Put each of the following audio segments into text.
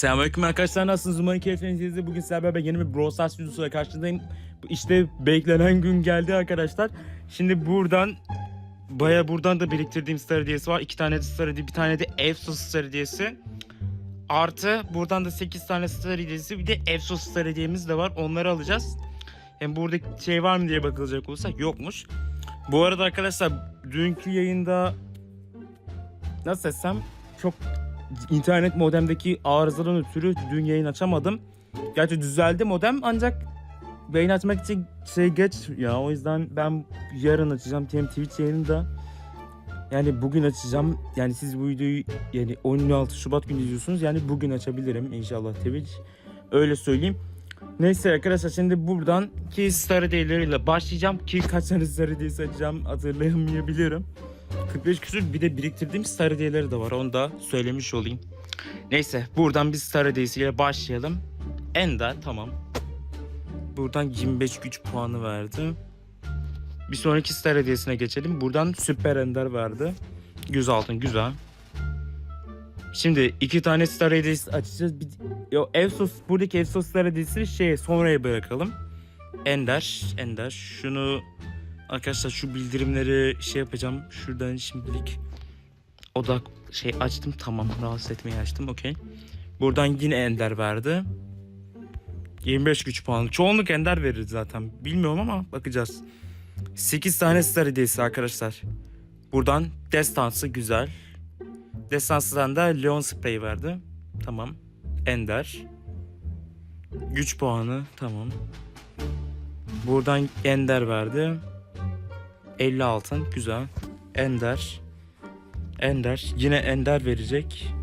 Selamünaleyküm arkadaşlar nasılsınız? Umarım keyiflerinizdedir. Bugün sizlerle beraber yeni bir Brawl Stars videosuyla karşınızdayım. İşte beklenen gün geldi arkadaşlar. Şimdi buradan baya buradan da biriktirdiğim star hediyesi var. İki tane de star hediyesi, bir tane de Efsos star hediyesi. Artı buradan da 8 tane star hediyesi bir de Efsos star hediyemiz de var. Onları alacağız. Hem burada şey var mı diye bakılacak olursa yokmuş. Bu arada arkadaşlar dünkü yayında nasıl desem çok internet modemdeki arızadan ötürü dün yayın açamadım. Gerçi düzeldi modem ancak yayın açmak için şey geç ya o yüzden ben yarın açacağım hem Twitch yayını da yani bugün açacağım. Yani siz bu videoyu yani 16 Şubat günü izliyorsunuz. Yani bugün açabilirim inşallah Twitch. Öyle söyleyeyim. Neyse arkadaşlar şimdi buradan ki star hediyeleriyle başlayacağım ki kaç tane star hediyesi açacağım hatırlayamayabilirim. 45 küsür bir de biriktirdiğim star hediyeleri de var. Onu da söylemiş olayım. Neyse buradan biz star hediyesiyle başlayalım. Ender tamam. Buradan 25 güç puanı verdi. Bir sonraki star hediyesine geçelim. Buradan süper ender verdi. 100 altın güzel. Şimdi iki tane star hediyesi açacağız. Bir, yo, Evsos, buradaki Evsos star hediyesini şeye sonraya bırakalım. Ender, Ender. Şunu Arkadaşlar şu bildirimleri şey yapacağım. Şuradan şimdilik odak şey açtım. Tamam rahatsız etmeyi açtım. Okey. Buradan yine ender verdi. 25 güç puanı. Çoğunluk ender verir zaten. Bilmiyorum ama bakacağız. 8 tane star hediyesi arkadaşlar. Buradan destansı güzel. Destansıdan da Leon Spray verdi. Tamam. Ender. Güç puanı. Tamam. Buradan Ender verdi. 50 altın. Güzel. Ender. Ender. Yine Ender verecek.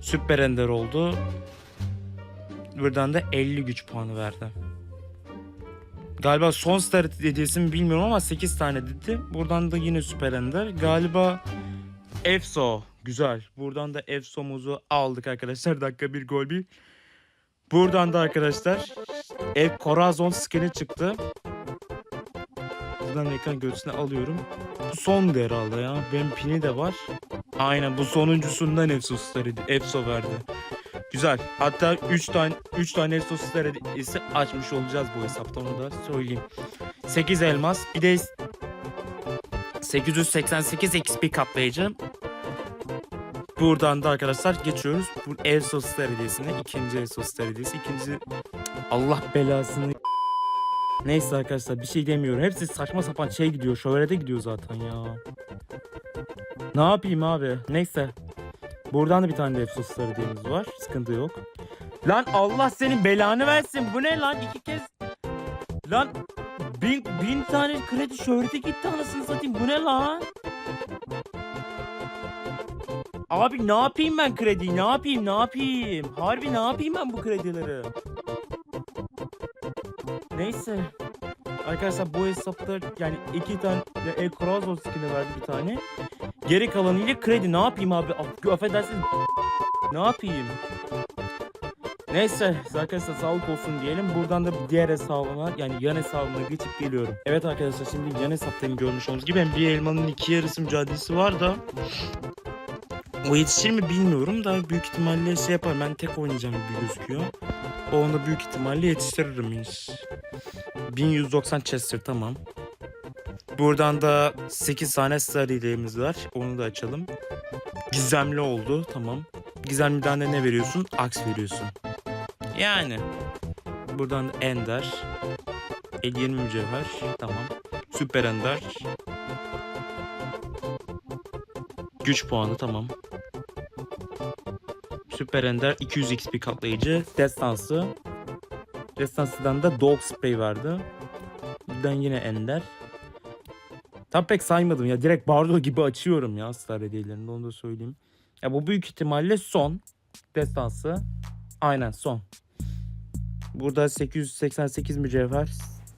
Süper Ender oldu. Buradan da 50 güç puanı verdi. Galiba son star hediyesini bilmiyorum ama 8 tane dedi. Buradan da yine Süper Ender. Galiba Efso. Güzel. Buradan da Efso'muzu aldık arkadaşlar. Dakika bir gol bir. Buradan da arkadaşlar Ev Corazon skin'i çıktı. Buradan ekran görüntüsünü alıyorum. Bu son herhalde ya. Benim pini de var. Aynen bu sonuncusundan Efsos Efso verdi. Güzel. Hatta 3 tane 3 tane Efsos ise açmış olacağız bu hesaptan onu da söyleyeyim. 8 elmas. Bir de 888 XP katlayıcı. Buradan da arkadaşlar geçiyoruz. Bu Efsos hediyesine. ikinci Efsos hediyesi. ikinci Allah belasını Neyse arkadaşlar bir şey demiyorum. Hepsi saçma sapan şey gidiyor. Şöyle gidiyor zaten ya. Ne yapayım abi? Neyse. Buradan da bir tane Efsos hediyemiz var. Sıkıntı yok. Lan Allah senin belanı versin. Bu ne lan? iki kez. Lan bin, bin tane kredi şöhrete gitti anasını satayım. Bu ne lan? Abi ne yapayım ben krediyi? Ne yapayım? Ne yapayım? Harbi ne yapayım ben bu kredileri? Neyse. Arkadaşlar bu hesapta yani iki tane El Corazon skin'i verdi bir tane. Geri kalanıyla kredi ne yapayım abi? Af- Affedersiniz. Ne yapayım? Neyse arkadaşlar sağlık olsun diyelim. Buradan da diğer hesabıma yani yan hesabıma geçip geliyorum. Evet arkadaşlar şimdi yan hesaptayım görmüş olduğunuz gibi. Bir elmanın iki yarısı mücadelesi var da o yetişir mi bilmiyorum da büyük ihtimalle şey yapar. Ben tek oynayacağım gibi gözüküyor. O onu büyük ihtimalle yetiştiririm iş. 1190 Chester tamam. Buradan da 8 tane star hediyemiz var. Onu da açalım. Gizemli oldu tamam. Gizemliden de ne veriyorsun? Aks veriyorsun. Yani. Buradan da Ender. 50 20 mücevher. Tamam. Süper Ender. Güç puanı tamam. Süper Ender 200 XP katlayıcı. Destansı. Destansı'dan da Dog Spray vardı. Buradan yine Ender. Tam pek saymadım ya. Direkt Bardo gibi açıyorum ya Star hediyelerini onu da söyleyeyim. Ya bu büyük ihtimalle son. Destansı. Aynen son. Burada 888 mücevher.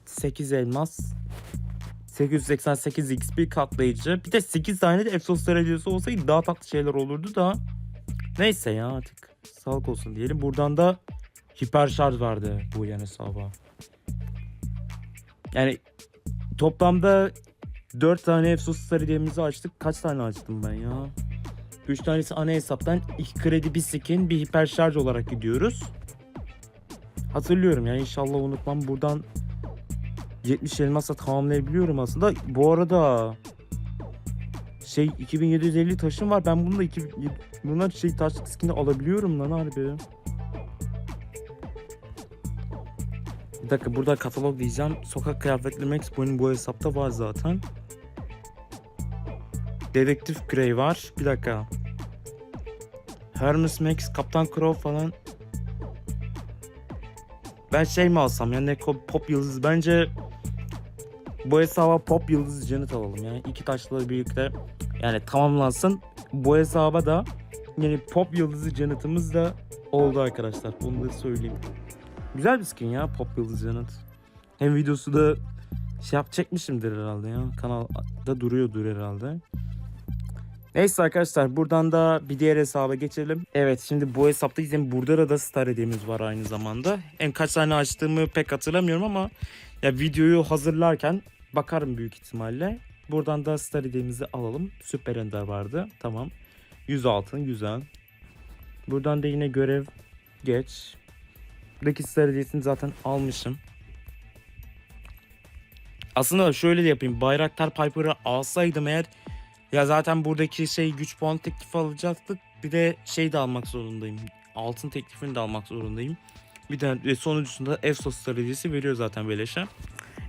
8 elmas. 888 XP katlayıcı. Bir de 8 tane de Efsos hediyesi olsaydı daha tatlı şeyler olurdu da. Neyse ya artık. Sağlık olsun diyelim. Buradan da hiper şarj vardı bu yan hesaba. Yani toplamda 4 tane Star hediyemizi açtık. Kaç tane açtım ben ya? 3 tanesi ana hesaptan 2 kredi bir skin bir hiper şarj olarak gidiyoruz. Hatırlıyorum yani inşallah unutmam. Buradan 70 elmasla tamamlayabiliyorum aslında. Bu arada şey 2750 taşım var. Ben bunu da 2 bunlar şey taşlık skin'i alabiliyorum lan harbi. Bir dakika burada katalog diyeceğim. Sokak kıyafetli Max Boy'un bu hesapta var zaten. Dedektif Grey var. Bir dakika. Hermes Max, Kaptan Crow falan. Ben şey mi alsam yani Neko Pop Yıldız bence bu hesaba Pop Yıldız Janet alalım yani iki taşla birlikte yani tamamlansın. Bu hesaba da yani Pop Yıldızı Janet'ımız da oldu arkadaşlar. Onu da söyleyeyim. Güzel bir skin ya Pop Yıldız Janet. Hem videosu da şey yap çekmişimdir herhalde ya. Kanalda duruyordur herhalde. Neyse arkadaşlar buradan da bir diğer hesaba geçelim. Evet şimdi bu hesapta bizim burada da star hediyemiz var aynı zamanda. En kaç tane açtığımı pek hatırlamıyorum ama ya videoyu hazırlarken bakarım büyük ihtimalle. Buradan da star alalım. Süper Ender vardı. Tamam. 100 altın güzel. Buradan da yine görev geç. Buradaki star zaten almışım. Aslında şöyle de yapayım. Bayraktar Piper'ı alsaydım eğer ya zaten buradaki şey güç puan teklifi alacaktık. Bir de şey de almak zorundayım. Altın teklifini de almak zorundayım. Bir de ve sonuncusunda Efsos Star hediyesi veriyor zaten beleşe.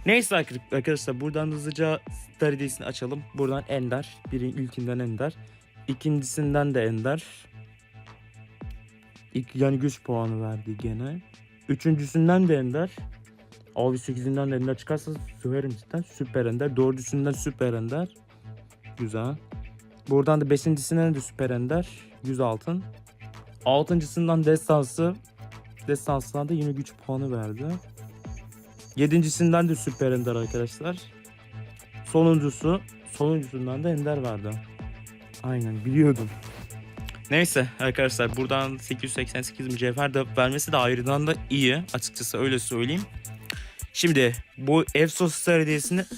Neyse arkadaşlar- buradan hızlıca Star hediyesini açalım. Buradan Ender. Birin ilkinden Ender. İkincisinden de Ender. İlk, yani güç puanı verdi gene. Üçüncüsünden de Ender. Abi 8'inden de Ender çıkarsa söverim cidden. Süper Ender. Dördüncüsünden Süper Ender. Güzel. Buradan da beşincisinden de Süper Ender. 100 altın. Altıncısından Destansı. Destansına da yine güç puanı verdi. Yedincisinden de Süper Ender arkadaşlar. Sonuncusu. Sonuncusundan da Ender verdi. Aynen biliyordum. Neyse arkadaşlar buradan 888 mücevher de vermesi de ayrıdan da iyi. Açıkçası öyle söyleyeyim. Şimdi bu Efsos Star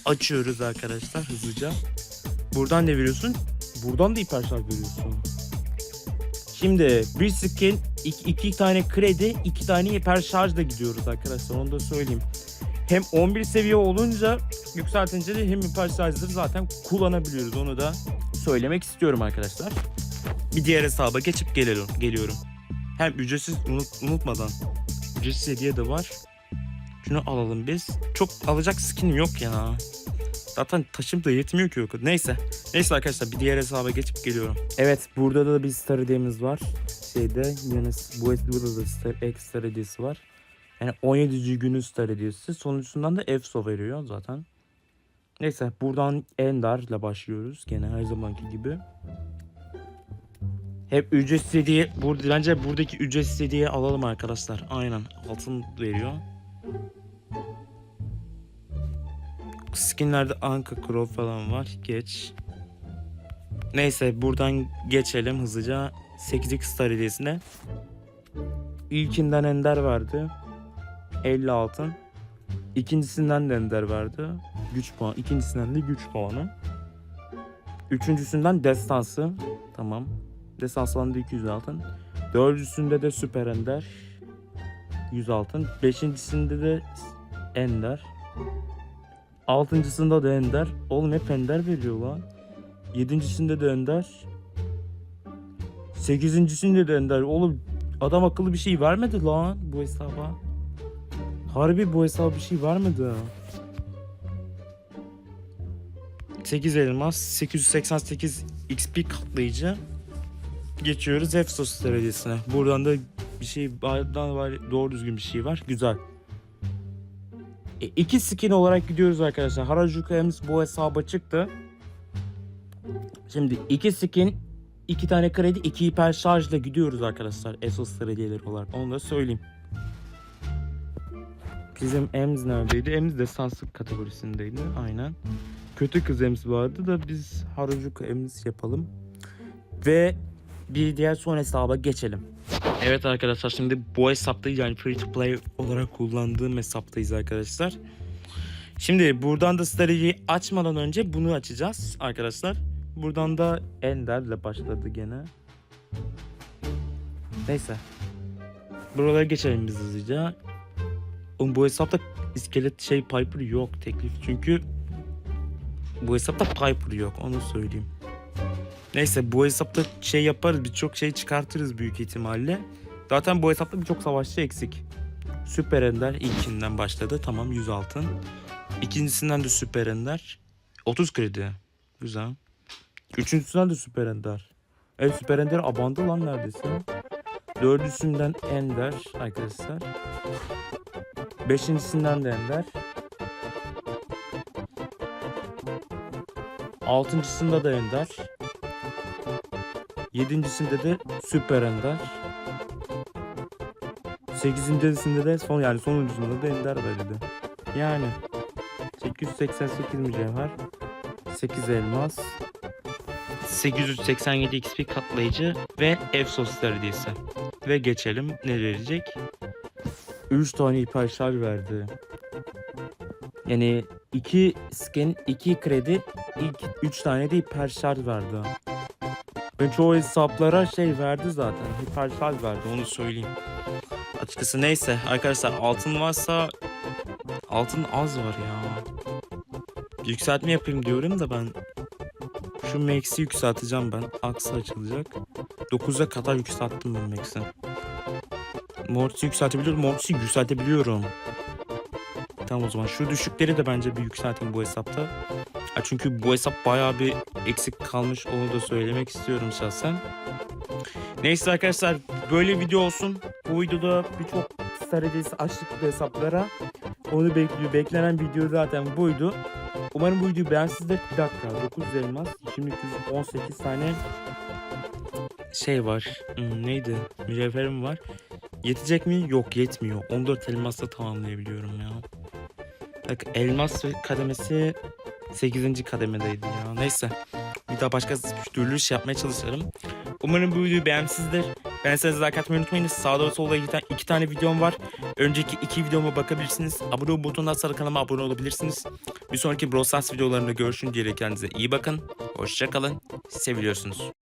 açıyoruz arkadaşlar hızlıca. Buradan ne veriyorsun? Buradan da hiper şarj veriyorsun. Şimdi bir skin, iki, iki tane kredi, iki tane hiper şarjla gidiyoruz arkadaşlar. Onu da söyleyeyim. Hem 11 seviye olunca yükseltince de hem şarjları zaten kullanabiliyoruz. Onu da söylemek istiyorum arkadaşlar. Bir diğer hesaba geçip geliyorum. geliyorum. Hem ücretsiz unut- unutmadan ücretsiz hediye de var. Şunu alalım biz. Çok alacak skin yok ya. Zaten taşım da yetmiyor ki o kadar. Neyse. Neyse arkadaşlar bir diğer hesaba geçip geliyorum. Evet burada da bir star hediyemiz var. Şeyde yine bu burada da star, ekstra hediyesi var. Yani 17. günün star hediyesi. Sonuncusundan da EFSO veriyor zaten. Neyse buradan Ender ile başlıyoruz. Gene her zamanki gibi. Hep ücretsiz hediye. Burada, bence buradaki ücretsiz hediye alalım arkadaşlar. Aynen altın veriyor. Skinlerde Anka Crow falan var. Geç. Neyse buradan geçelim hızlıca 8x star hediyesine. İlkinden Ender vardı. 50 altın. İkincisinden de Ender vardı. Güç puan. İkincisinden de güç puanı. Üçüncüsünden Destansı. Tamam. Destansı'ndan da 200 altın. Dördüncüsünde de Süper Ender. 100 altın. Beşincisinde de Ender. Altıncısında da Ender. Oğlum hep Ender veriyor lan. Yedincisinde de Ender. Sekizincisinde de Ender. Oğlum adam akıllı bir şey vermedi lan bu hesaba. Harbi bu hesaba bir şey vermedi ha. 8 elmas, 888 XP katlayıcı. Geçiyoruz Efsos derecesine. Buradan da bir şey daha var, doğru düzgün bir şey var. Güzel. E, iki skin olarak gidiyoruz arkadaşlar. Harajuku'muz bu hesaba çıktı. Şimdi iki skin, iki tane kredi, iki hiper şarjla gidiyoruz arkadaşlar. Esos hediyeleri olarak. Onu da söyleyeyim. Bizim Ems neredeydi? Ems desanslık kategorisindeydi. Aynen. Kötü kız Ems vardı da biz Harajuku Ems yapalım. Ve bir diğer son hesaba geçelim. Evet arkadaşlar şimdi bu hesaptayız yani free to play olarak kullandığım hesaptayız arkadaşlar. Şimdi buradan da stratejiyi açmadan önce bunu açacağız arkadaşlar. Buradan da Ender'le başladı gene. Neyse. Buralara geçelim biz hızlıca. Oğlum bu hesapta iskelet şey Piper yok teklif çünkü bu hesapta Piper yok onu söyleyeyim. Neyse bu hesapta şey yaparız birçok şey çıkartırız büyük ihtimalle. Zaten bu hesapta birçok savaşçı eksik. Süper Ender ilkinden başladı tamam 100 altın. İkincisinden de Süper Ender 30 kredi. Güzel. Üçüncüsünden de Süper Ender. Evet Süper Ender abandı lan neredeyse. Dördüncüsünden Ender arkadaşlar. Beşincisinden de Ender. Altıncısında da Ender. Yedincisinde de Süper Ender. Sekizincisinde de son yani sonuncusunda da Ender verildi. Yani 888 mücevher, 8 elmas, 887 XP katlayıcı ve Efsos hediyesi. Ve geçelim ne verecek? 3 tane hiper verdi. Yani 2 skin, 2 kredi, ilk 3 tane de hiper verdi. Ben çoğu hesaplara şey verdi zaten. Hiper verdi onu söyleyeyim. Açıkçası neyse arkadaşlar altın varsa altın az var ya. Yükseltme yapayım diyorum da ben şu Max'i yükselteceğim ben. Aksı açılacak. 9'a kadar yükselttim ben Max'i. Mortis'i yükseltebiliyorum. Mortis'i yükseltebiliyorum. Tamam o zaman şu düşükleri de bence bir yükselteyim bu hesapta. Ha, çünkü bu hesap bayağı bir eksik kalmış onu da söylemek istiyorum şahsen. Neyse arkadaşlar böyle video olsun. Bu videoda birçok star hediyesi açtık bu hesaplara. Onu bekliyor. Beklenen video zaten buydu. Umarım bu videoyu beğensinizdir. Bir dakika 9 elmas. Şimdi 218 tane şey var. Hmm, neydi? Mücevherim var. Yetecek mi? Yok yetmiyor. 14 elmasla tamamlayabiliyorum ya. Bak elmas kademesi 8. kademedeydi ya. Neyse. Bir daha başka türlü şey yapmaya çalışırım. Umarım bu videoyu beğenmişsinizdir. Beğenseniz like atmayı unutmayınız. Sağda ve solda iki, tane, iki tane videom var. Önceki iki videoma bakabilirsiniz. Abone ol butonundan sonra kanalıma abone olabilirsiniz. Bir sonraki Brawl videolarında görüşünceye dek kendinize iyi bakın. Hoşçakalın. Seviliyorsunuz.